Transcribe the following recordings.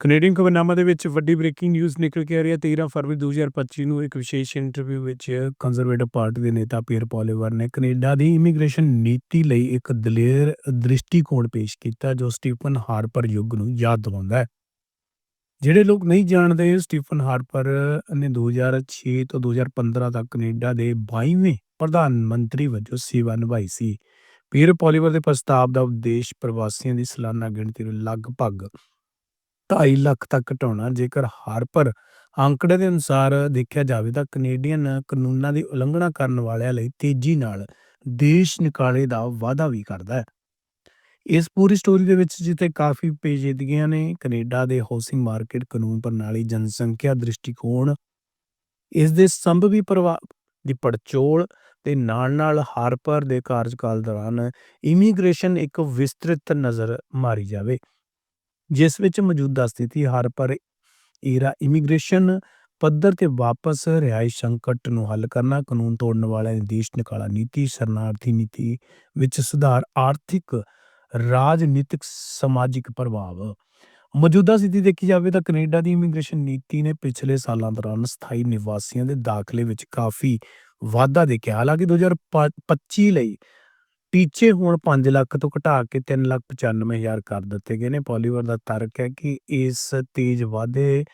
Canadian ਖਬਰਨਾਮਾ ਦੇ ਵਿੱਚ ਵੱਡੀ ਬ੍ਰੇਕਿੰਗ ਨਿਊਜ਼ ਨਿਕਲ ਕੇ ਆ ਰਹੀ ਹੈ। 13 ਫਰਵਰੀ 2025 ਨੂੰ ਇੱਕ ਵਿਸ਼ੇਸ਼ ਇੰਟਰਵਿਊ ਵਿੱਚ ਕੰਜ਼ਰਵੇਟਿਵ ਪਾਰਟੀ ਦੇ ਨੇਤਾ ਪੀਅਰ ਪੋਲੀਵਰ ਨੇ ਕੈਨੇਡਾ ਦੀ ਇਮੀਗ੍ਰੇਸ਼ਨ ਨੀਤੀ ਲਈ ਇੱਕ ਦਲੇਰ ਦ੍ਰਿਸ਼ਟੀਕੋਣ ਪੇਸ਼ ਕੀਤਾ, ਜੋ ਸਟੀਫਨ ਹਾਰਪਰ ਯੁੱਗ ਨੂੰ ਯਾਦ ਦਿਵਾਉਂਦਾ ਹੈ। ਜਿਹੜੇ ਲੋਕ ਨਹੀਂ ਜਾਣਦੇ ਸਟੀਫਨ ਹਾਰਪਰ ਨੇ 2006 ਤੋਂ 2015 ਤੱਕ ਕੈਨੇਡਾ ਦੇ 22ਵੇਂ ਪ੍ਰਧਾਨ ਮੰਤਰੀ ਵਜੋਂ ਸੇਵਾ ਨਿਭਾਈ ਸੀ। ਪੀਅਰ ਪੋਲੀਵਰ ਦੇ ਪ੍ਰਸਤਾਵ ਦਾ ਉਦੇਸ਼ ਪ੍ਰਵਾਸੀਆਂ ਦੀ ਸਾਲਾਨਾ ਗਿਣਤੀ ਨੂੰ ਲਗਭਗ 2.5 ਲੱਖ ਤੱਕ ਘਟਾਉਣਾ ਜੇਕਰ ਹਾਰਪਰ ਅੰਕੜੇ ਦੇ ਅਨੁਸਾਰ ਦੇਖਿਆ ਜਾਵੇ ਤਾਂ ਕੈਨੇਡੀਅਨ ਕਾਨੂੰਨਾਂ ਦੀ ਉਲੰਘਣਾ ਕਰਨ ਵਾਲਿਆਂ ਲਈ ਤੇਜ਼ੀ ਨਾਲ ਦੇਸ਼ ਨਿਕਾਲੇ ਦਾ ਵਾਅਦਾ ਵੀ ਕਰਦਾ ਹੈ। ਇਸ ਪੂਰੀ ਸਟੋਰੀ ਦੇ ਵਿੱਚ ਜਿੱਥੇ ਕਾਫੀ ਪੇਚੀਦਗੀਆਂ ਨੇ, ਕੈਨੇਡਾ ਦੇ ਹਾਊਸਿੰਗ ਮਾਰਕੀਟ ਕਾਨੂੰਨ ਪ੍ਰਣਾਲੀ, ਜਨਸੰਖਿਆ ਦ੍ਰਿਸ਼ਟੀਕੋਣ, ਇਸ ਦੇ ਸੰਭਵੀ ਪ੍ਰਭਾਵ ਦੀ ਪੜਚੋਲ ਤੇ ਨਾਲ ਨਾਲ ਹਾਰਪਰ ਦੇ ਕਾਰਜਕਾਲ ਦੌਰਾਨ ਇਮੀਗ੍ਰੇਸ਼ਨ ਇੱਕ ਵਿਸਤ੍ਰਿਤ ਨਜ਼ਰ ਮਾਰੀ ਜਾਵੇ। ਜਿਸ ਵਿੱਚ ਮੌਜੂਦਾ ਸਥਿਤੀ ਹਾਰਪਰ ਈਰਾ ਇਮੀਗ੍ਰੇਸ਼ਨ ਪੱਧਰ ਤੇ ਵਾਪਸ ਰਿਹਾਇਸ਼ ਸੰਕਟ ਨੂੰ ਹੱਲ ਕਰਨਾ, ਕਾਨੂੰਨ ਤੋੜਨ ਵਾਲਿਆਂ ਦੀ ਦੇਸ਼ ਨਿਕਾਲਾ ਨੀਤੀ, ਸ਼ਰਨਾਰਥੀ ਨੀਤੀ ਵਿੱਚ ਸੁਧਾਰ, ਆਰਥਿਕ, ਰਾਜਨੀਤਿਕ, ਸਮਾਜਿਕ ਪ੍ਰਭਾਵ। ਮੌਜੂਦਾ ਸਥਿਤੀ ਦੇਖੀ ਜਾਵੇ ਤਾਂ ਕੈਨੇਡਾ ਦੀ ਇਮੀਗ੍ਰੇਸ਼ਨ ਨੀਤੀ ਨੇ ਪਿਛਲੇ ਸਾਲਾਂ ਦੌਰਾਨ ਸਥਾਈ ਨਿਵਾਸੀਆਂ ਦੇ ਦਾਖਲੇ ਵਿੱਚ ਕਾਫੀ ਵਾਧਾ ਦੇਖਿਆ। ਹਾਲਾਂਕਿ 2025 ਲਈ ਟੀਚੇ ਹੁਣ 5 ਲੱਖ ਤੋਂ ਘਟਾ ਕੇ 3 ਲੱਖ 95 ਹਜ਼ਾਰ ਕਰ ਦਿੱਤੇ ਗਏ ਨੇ। ਪੋਲੀਵਰ ਦਾ ਤਰਕ ਹੈ ਕਿ ਇਸ ਤੇਜ਼ ਵਾਧੇ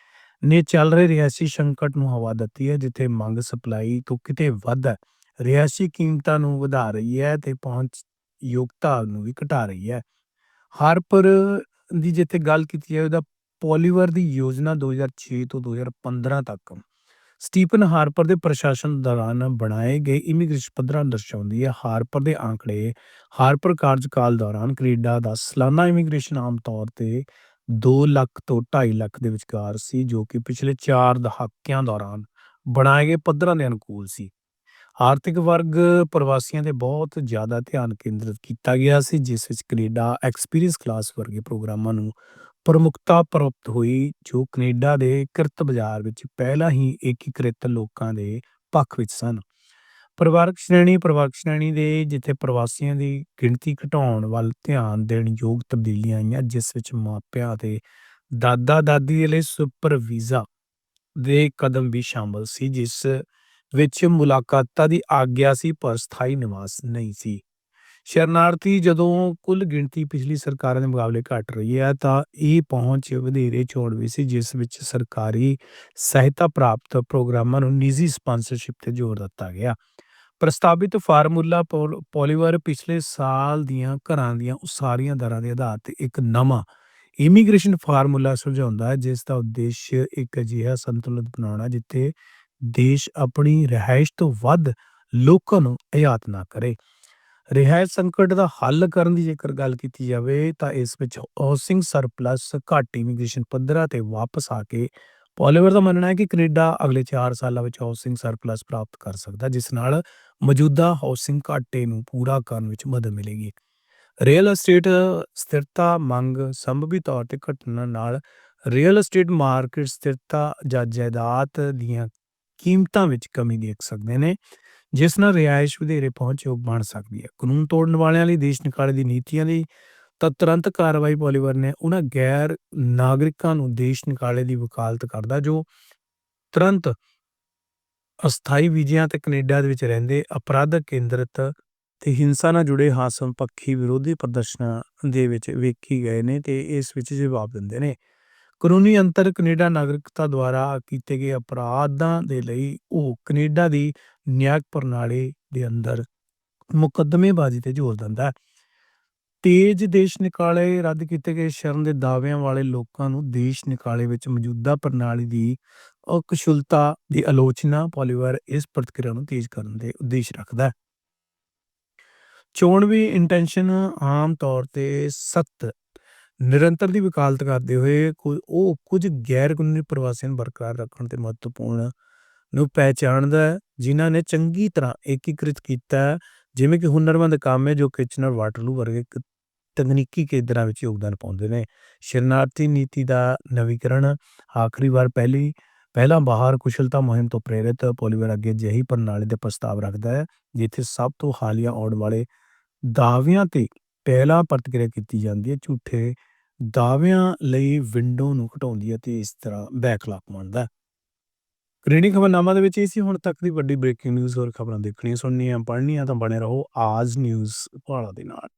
ਨੇ ਚੱਲ ਰਹੇ ਰਿਹਾਇਸ਼ੀ ਸੰਕਟ ਨੂੰ ਹਵਾ ਦਿੱਤੀ ਹੈ, ਜਿੱਥੇ ਮੰਗ ਸਪਲਾਈ ਤੋਂ ਕਿਤੇ ਵੱਧ ਹੈ। ਰਿਹਾਇਸ਼ੀ ਕੀਮਤਾਂ ਨੂੰ ਵਧਾ ਰਹੀ ਹੈ ਤੇ ਪਹੁੰਚ ਯੋਗਤਾ ਨੂੰ ਵੀ ਘਟਾ ਰਹੀ ਹੈ। ਹਾਰਪਰ ਦੀ ਜਿੱਥੇ ਗੱਲ ਕੀਤੀ ਹੈ ਉਹਦਾ ਪੋਲੀਵਰ ਦੀ ਯੋਜਨਾ 2006 ਤੋਂ 2015 ਤੱਕ ਸਟੀਫਨ ਹਾਰਪਰ ਦੇ ਪ੍ਰਸ਼ਾਸਨ ਦੌਰਾਨ ਬਣਾਏ ਗਏ ਇਮੀਗ੍ਰੇਸ਼ਨ ਪੱਧਰਾਂ ਦਰਸਾਉਂਦੀ ਹੈ। ਹਾਰਪਰ ਦੇ ਅੰਕੜੇ ਹਾਰਪਰ ਕਾਰਜਕਾਲ ਦੌਰਾਨ ਕੈਨੇਡਾ ਦਾ ਸਾਲਾਨਾ ਇਮੀਗ੍ਰੇਸ਼ਨ ਆਮ ਤੌਰ ਤੇ 2 ਲੱਖ ਤੋਂ 2.5 ਲੱਖ ਦੇ ਵਿਚਕਾਰ ਸੀ, ਜੋ ਕਿ ਪਿਛਲੇ 4 ਦਹਾਕਿਆਂ ਦੌਰਾਨ ਬਣਾਏ ਗਏ ਪੱਧਰਾਂ ਦੇ ਅਨੁਕੂਲ ਸੀ। ਆਰਥਿਕ ਵਰਗ ਪ੍ਰਵਾਸੀਆਂ ਤੇ ਬਹੁਤ ਜ਼ਿਆਦਾ ਧਿਆਨ ਕੇਂਦਰਿਤ ਕੀਤਾ ਗਿਆ ਸੀ, ਜਿਸ ਵਿੱਚ ਕੈਨੇਡਾ ਐਕਸਪੀਰੀਅੰਸ ਕਲਾਸ ਵਰਗੇ ਪ੍ਰੋਗਰਾਮਾਂ ਨੂੰ ਪ੍ਰਮੁੱਖਤਾ ਪ੍ਰਾਪਤ ਹੋਈ, ਜੋ ਕੈਨੇਡਾ ਦੇ ਕਿਰਤ ਬਾਜ਼ਾਰ ਵਿੱਚ ਪਹਿਲਾਂ ਹੀ ਏਕੀਕ੍ਰਿਤ ਲੋਕਾਂ ਦੇ ਪੱਖ ਵਿੱਚ ਸਨ। ਪਰਿਵਾਰਕ ਸ਼੍ਰੇਣੀ ਪਰਿਵਾਰਕ ਸ਼੍ਰੇਣੀ ਦੇ ਜਿੱਥੇ ਪ੍ਰਵਾਸੀਆਂ ਦੀ ਗਿਣਤੀ ਘਟਾਉਣ ਵੱਲ ਧਿਆਨ ਦੇਣ ਯੋਗ ਤਬਦੀਲੀਆਂ ਆਈਆਂ, ਜਿਸ ਵਿੱਚ ਮਾਪਿਆਂ ਅਤੇ ਦਾਦਾ ਦਾਦੀ ਦੇ ਲਈ ਸੁਪਰ ਵੀਜ਼ਾ ਦੇ ਕਦਮ ਵੀ ਸ਼ਾਮਲ ਸੀ, ਜਿਸ ਵਿੱਚ ਮੁਲਾਕਾਤਾਂ ਦੀ ਆਗਿਆ ਸੀ, ਪਰ ਸਥਾਈ ਨਿਵਾਸ ਨਹੀਂ ਸੀ। ਸ਼ਰਨਾਰਥੀ ਜਦੋਂ ਕੁੱਲ ਗਿਣਤੀ ਪਿਛਲੀ ਸਰਕਾਰਾਂ ਦੇ ਮੁਕਾਬਲੇ ਘਟ ਰਹੀ ਹੈ, ਤਾਂ ਇਹ ਪਹੁੰਚ ਵਧੇਰੇ ਚੋਣਵੀ ਸੀ, ਜਿਸ ਵਿੱਚ ਸਰਕਾਰੀ ਸਹਾਇਤਾ ਪ੍ਰਾਪਤ ਪ੍ਰੋਗਰਾਮਾਂ ਨੂੰ ਨਿੱਜੀ ਸਪਾਂਸਰਸ਼ਿਪ ਤੇ ਜ਼ੋਰ ਦਿੱਤਾ ਗਿਆ। ਪ੍ਰਸਤਾਵਿਤ ਫਾਰਮੂਲਾ ਪੋਲੀਵਰ ਪਿਛਲੇ ਸਾਲ ਦੀਆਂ ਘਰਾਂ ਦੀਆਂ ਉਸਾਰੀਆਂ ਦਰਾਂ ਦੇ ਆਧਾਰ ਤੇ ਇੱਕ ਨਵਾਂ ਇਮੀਗ੍ਰੇਸ਼ਨ ਫਾਰਮੂਲਾ ਸੁਝਾਉਂਦਾ ਹੈ, ਜਿਸ ਦਾ ਉਦੇਸ਼ ਇੱਕ ਅਜਿਹਾ ਸੰਤੁਲਨ ਬਣਾਉਣਾ ਜਿੱਥੇ ਦੇਸ਼ ਆਪਣੀ ਰਿਹਾਇਸ਼ ਤੋਂ ਵੱਧ ਲੋਕਾਂ ਨੂੰ ਆਯਾਤ ਨਾ ਕਰੇ। ਰਿਹਾਇਸ਼ ਸੰਕਟ ਦਾ ਹੱਲ ਕਰਨ ਦੀ ਜੇਕਰ ਗੱਲ ਕੀਤੀ ਜਾਵੇ, ਤਾਂ ਇਸ ਵਿੱਚ ਹਾਊਸਿੰਗ ਸਰਪਲਸ ਘੱਟ ਇਮੀਗ੍ਰੇਸ਼ਨ ਪੱਧਰਾਂ ਤੇ ਵਾਪਸ ਆ ਕੇ ਪੋਲੀਵਰ ਦਾ ਮੰਨਣਾ ਹੈ ਕਿ ਕੈਨੇਡਾ ਅਗਲੇ 4 ਸਾਲਾਂ ਵਿੱਚ ਹਾਊਸਿੰਗ ਸਰਪਲਸ ਪ੍ਰਾਪਤ ਕਰ ਸਕਦਾ, ਜਿਸ ਨਾਲ ਮੌਜੂਦਾ ਹਾਊਸਿੰਗ ਘਾਟੇ ਨੂੰ ਪੂਰਾ ਕਰਨ ਵਿੱਚ ਮਦਦ ਮਿਲੇਗੀ। ਰੀਅਲ ਅਸਟੇਟ ਸਥਿਰਤਾ ਮੰਗ ਸੰਭਵੀ ਤੌਰ ਤੇ ਘਟਣ ਨਾਲ ਰੀਅਲ ਅਸਟੇਟ ਮਾਰਕੀਟ ਸਥਿਰਤਾ ਜਾਂ ਜਾਇਦਾਦ ਦੀਆਂ ਕੀਮਤਾਂ ਵਿੱਚ ਕਮੀ ਦੇਖ ਸਕਦੇ ਨੇ, ਜਿਸ ਨਾਲ ਰਿਹਾਇਸ਼ ਵਧੇਰੇ ਪਹੁੰਚਯੋਗ ਬਣ ਸਕਦੀ ਹੈ। ਕਾਨੂੰਨ ਤੋੜਨ ਵਾਲਿਆਂ ਲਈ ਦੇਸ਼ ਨਿਕਾਲੇ ਦੀ ਨੀਤੀਆਂ ਦੀ ਤਾਂ ਤੁਰੰਤ ਕਾਰਵਾਈ ਪੋਲੀਵਰ ਨੇ ਉਹਨਾਂ ਗੈਰ ਨਾਗਰਿਕਾਂ ਨੂੰ ਦੇਸ਼ ਨਿਕਾਲੇ ਦੀ ਵਕਾਲਤ ਕਰਦਾ, ਜੋ ਤੁਰੰਤ ਅਸਥਾਈ ਵੀਜ਼ਿਆਂ ਤੇ ਕੈਨੇਡਾ ਦੇ ਵਿੱਚ ਰਹਿੰਦੇ ਅਪਰਾਧਕ ਕੇਂਦਰਿਤ ਤੇ ਹਿੰਸਾ ਨਾਲ ਜੁੜੇ ਹਾਸਮ ਪੱਖੀ ਵਿਰੋਧੀ ਪ੍ਰਦਰਸ਼ਨਾਂ ਦੇ ਵਿੱਚ ਵੇਖੀ ਗਏ ਨੇ ਤੇ ਇਸ ਵਿੱਚ ਜਵਾਬ ਦਿੰਦੇ ਨੇ। ਕਾਨੂੰਨੀ ਅੰਤਰ ਕੈਨੇਡਾ ਨਾਗਰਿਕਤਾ ਦੁਆਰਾ ਕੀਤੇ ਗਏ ਅਪਰਾਧਾਂ ਦੇ ਲਈ ਉਹ ਕੈਨੇਡਾ ਦੀ ਨਿਆਇਕ ਪ੍ਰਣਾਲੀ ਦੇ ਅੰਦਰ ਮੁਕੱਦਮੇਬਾਜ਼ੀ ਤੇ ਜ਼ੋਰ ਦਿੰਦਾ ਹੈ। ਤੇਜ ਦੇਸ਼ ਨਿਕਾਲੇ ਰੱਦ ਕੀਤੇ ਗਏ ਸ਼ਰਨ ਦੇ ਦਾਅਵਿਆਂ ਵਾਲੇ ਲੋਕਾਂ ਨੂੰ ਦੇਸ਼ ਨਿਕਾਲੇ ਵਿੱਚ ਮੌਜੂਦਾ ਪ੍ਰਣਾਲੀ ਦੀ ਅਕਸ਼ੁਲਤਾ ਦੀ ਆਲੋਚਨਾ ਪੋਲੀਵਰ ਇਸ ਪ੍ਰਤੀਕਿਰਿਆ ਨੂੰ ਤੇਜ਼ ਕਰਨ ਦੇ ਉਦੇਸ਼ ਰੱਖਦਾ ਹੈ। ਚੋਣਵੀ ਇੰਟੈਂਸ਼ਨ ਆਮ ਤੌਰ ਤੇ ਸਖਤ ਨਿਰੰਤਰ ਦੀ ਵਕਾਲਤ ਕਰਦੇ ਹੋਏ ਕੋਈ ਉਹ ਕੁਝ ਗੈਰ ਕਾਨੂੰਨੀ ਪ੍ਰਵਾਸੀਆਂ ਨੂੰ ਬਰਕਰਾਰ ਰੱਖਣ ਤੇ ਮਹੱਤਵਪੂਰਨ ਨੂੰ ਪਹਿਚਾਣਦਾ ਹੈ, ਜਿਨ੍ਹਾਂ ਨੇ ਚੰਗੀ ਤਰ੍ਹਾਂ ਏਕੀਕ੍ਰਿਤ ਕੀਤਾ ਹੈ, ਜਿਵੇਂ ਕਿ ਹੁਨਰਮੰਦ ਕੰਮ ਜੋ ਕਿਚਨਰ ਵਾਟਰਲੂ ਵਰਗੇ ਕ- ਤਕਨੀਕੀ ਕੇਂਦਰਾਂ ਵਿੱਚ ਯੋਗਦਾਨ ਪਾਉਂਦੇ ਨੇ। ਸ਼ਰਨਾਰਥੀ ਨੀਤੀ ਦਾ ਨਵੀਕਰਨ, ਆਖਰੀ ਵਾਰ ਪਹਿਲੀ, ਪਹਿਲਾਂ ਬਾਹਰ ਕੁਸ਼ਲਤਾ ਮੁਹਿੰਮ ਤੋਂ ਪ੍ਰੇਰਿਤ ਪੋਲੀਵਰ ਅੱਗੇ ਜਿਹੀ ਪ੍ਰਣਾਲੀ ਦੇ ਪ੍ਰਸਤਾਵ ਰੱਖਦਾ ਹੈ, ਜਿੱਥੇ ਸਭ ਤੋਂ ਹਾਲੀਆ ਆਉਣ ਵਾਲੇ ਦਾਅਵਿਆਂ ਤੇ ਪਹਿਲਾਂ ਪ੍ਰਤੀਕਿਰਿਆ ਕੀਤੀ ਜਾਂਦੀ ਹੈ, ਝੂਠੇ ਦਾਅਵਿਆਂ ਲਈ ਵਿੰਡੋ ਨੂੰ ਘਟਾਉਂਦੀ ਹੈ ਤੇ ਇਸ ਤਰ੍ਹਾਂ ਬੈਕਲਾਗ ਬਣਦਾ ਹੈ। ਖਬਰਨਾਮਾ ਦੇ ਵਿੱਚ ਇਹ ਸੀ, ਹੁਣ ਤੱਕ ਦੀ ਵੱਡੀ ਬ੍ਰੇਕਿੰਗ ਨਿਊਜ਼ ਹੋਰ ਖਬਰਾਂ ਦੇਖਣੀਆਂ, ਸੁਣਨੀਆਂ, ਪੜ੍ਹਨੀਆਂ ਤਾਂ ਬਣੇ ਰਹੋ ਆਜ ਨਿਊਜ਼ ਭਾਲਾ ਦੇ ਨਾਲ